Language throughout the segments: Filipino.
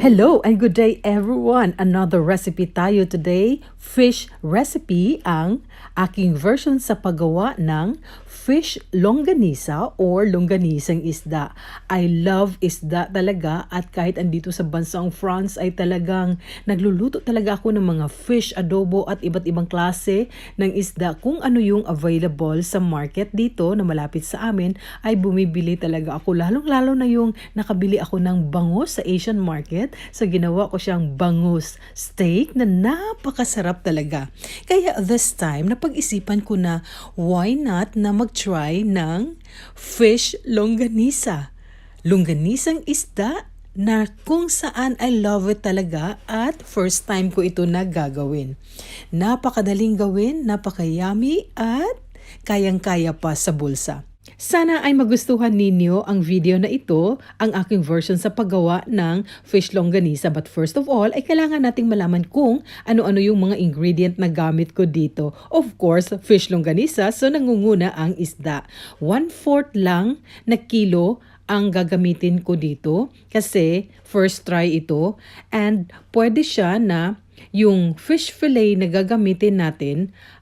Hello and good day everyone! Another recipe tayo today. Fish recipe ang aking version sa paggawa ng fish longganisa or longganisang isda. I love isda talaga at kahit andito sa bansang France ay talagang nagluluto talaga ako ng mga fish adobo at iba't ibang klase ng isda. Kung ano yung available sa market dito na malapit sa amin ay bumibili talaga ako. Lalong-lalo na yung nakabili ako ng bangus sa Asian market. So ginawa ko siyang bangus steak na napakasarap talaga. Kaya this time napag-isipan ko na why not na mag-try ng fish longganisa. Longganisang isda na kung saan I love it talaga at first time ko ito na gagawin. Napakadaling gawin, napakayami at kayang-kaya pa sa bulsa. Sana ay magustuhan ninyo ang video na ito, ang aking version sa paggawa ng fish longganisa. But first of all, ay kailangan nating malaman kung ano-ano yung mga ingredient na gamit ko dito. Of course, fish longganisa, so nangunguna ang isda. One-fourth lang na kilo ang gagamitin ko dito kasi first try ito and pwede siya na yung fish fillet na gagamitin natin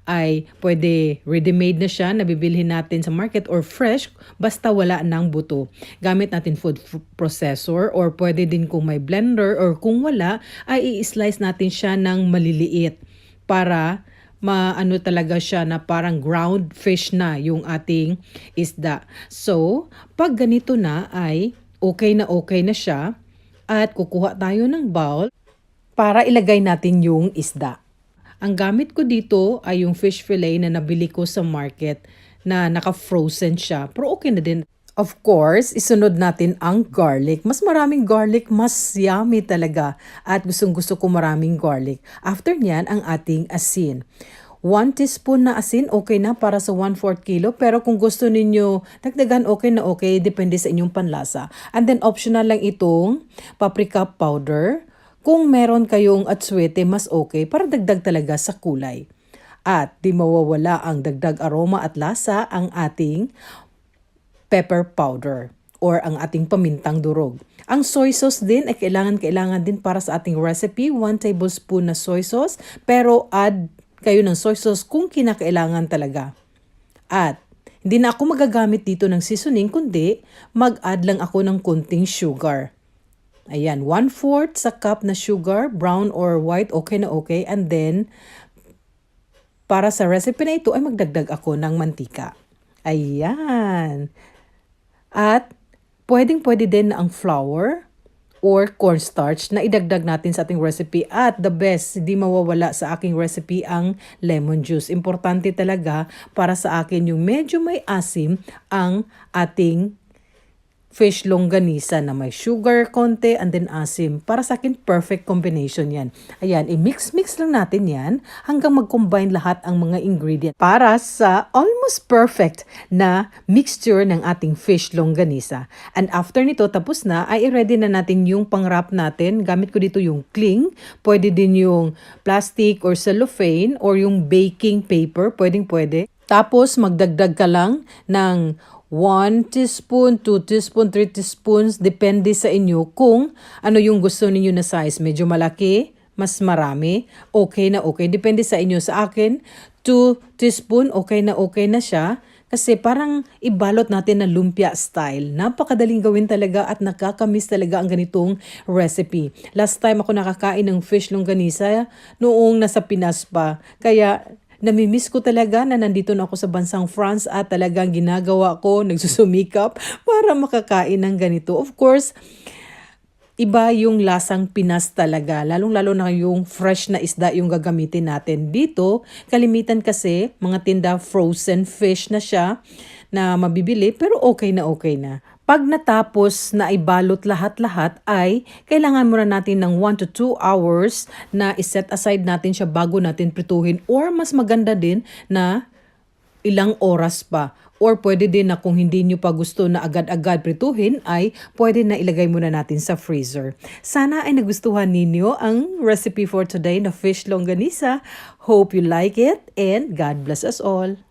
ay pwede ready-made na siya, nabibilhin natin sa market or fresh, basta wala ng buto. Gamit natin food processor or pwede din kung may blender or kung wala, ay i-slice natin siya ng maliliit para maano talaga siya na parang ground fish na yung ating isda. So, pag ganito na ay okay na okay na siya at kukuha tayo ng bowl para ilagay natin yung isda. Ang gamit ko dito ay yung fish fillet na nabili ko sa market na naka-frozen siya. Pero okay na din. Of course, isunod natin ang garlic. Mas maraming garlic, mas yummy talaga. At gustong gusto ko maraming garlic. After niyan, ang ating asin. 1 teaspoon na asin, okay na para sa 1/4 kilo. Pero kung gusto ninyo dagdagan, okay na okay. Depende sa inyong panlasa. And then optional lang itong paprika powder. Kung meron kayong atswete, mas okay para dagdag talaga sa kulay. At di mawawala ang dagdag aroma at lasa ang ating pepper powder or ang ating pamintang durog. Ang soy sauce din ay kailangan-kailangan din para sa ating recipe. 1 tablespoon na soy sauce pero add kayo ng soy sauce kung kinakailangan talaga. At hindi na ako magagamit dito ng seasoning kundi mag-add lang ako ng kunting sugar. Ayan, 1-4 sa cup na sugar, brown or white, okay na okay. And then, para sa recipe na ito ay magdagdag ako ng mantika. Ayan. At pwedeng pwede din na ang flour or cornstarch na idagdag natin sa ating recipe. At the best, hindi mawawala sa aking recipe ang lemon juice. Importante talaga para sa akin yung medyo may asim ang ating fish longganisa na may sugar konti and then asim. Para sa akin, perfect combination yan. Ayan, i-mix-mix lang natin yan hanggang mag-combine lahat ang mga ingredient para sa almost perfect na mixture ng ating fish longganisa. And after nito, tapos na, ay ready na natin yung pang-wrap natin. Gamit ko dito yung cling. Pwede din yung plastic or cellophane or yung baking paper. Pwedeng pwede. Tapos magdagdag ka lang ng 1 teaspoon, 2 teaspoon, 3 teaspoons, depende sa inyo kung ano yung gusto ninyo na size. Medyo malaki, mas marami, okay na okay. Depende sa inyo. Sa akin, 2 teaspoon, okay na okay na siya. Kasi parang ibalot natin na lumpia style. Napakadaling gawin talaga at nakakamiss talaga ang ganitong recipe. Last time ako nakakain ng fish longganisa noong nasa Pinas pa. Kaya Namimiss ko talaga na nandito na ako sa bansang France at talagang ginagawa ko, nagsusumikap para makakain ng ganito. Of course, iba yung lasang Pinas talaga. Lalong-lalo na yung fresh na isda yung gagamitin natin. Dito, kalimitan kasi mga tinda frozen fish na siya na mabibili pero okay na okay na. Pag natapos na ibalot lahat-lahat ay kailangan muna natin ng 1 to 2 hours na iset aside natin siya bago natin prituhin or mas maganda din na ilang oras pa. Or pwede din na kung hindi nyo pa gusto na agad-agad prituhin ay pwede na ilagay muna natin sa freezer. Sana ay nagustuhan ninyo ang recipe for today na fish longganisa. Hope you like it and God bless us all.